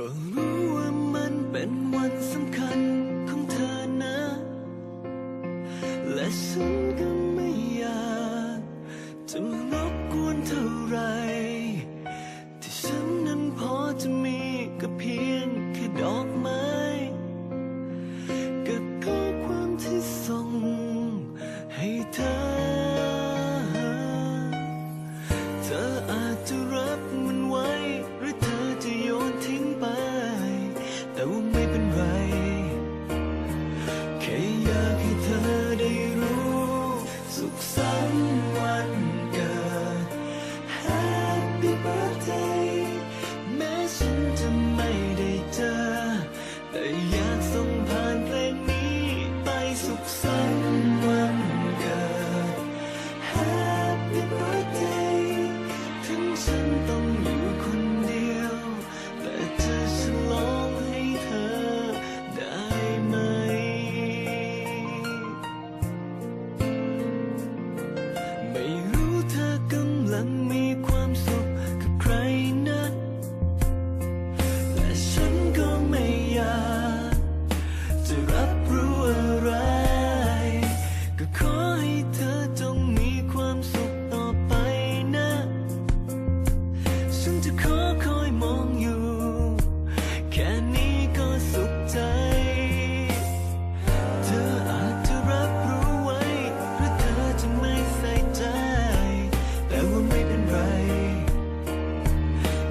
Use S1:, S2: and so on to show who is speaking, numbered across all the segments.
S1: ก็รู้ว่ามันเป็นวันสำคัญของเธอนะ และฉันก็ไม่อยากจะ sen 等你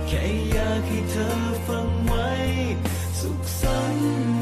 S1: แค่อยากให้เธอฟังไว้ สุขสันต์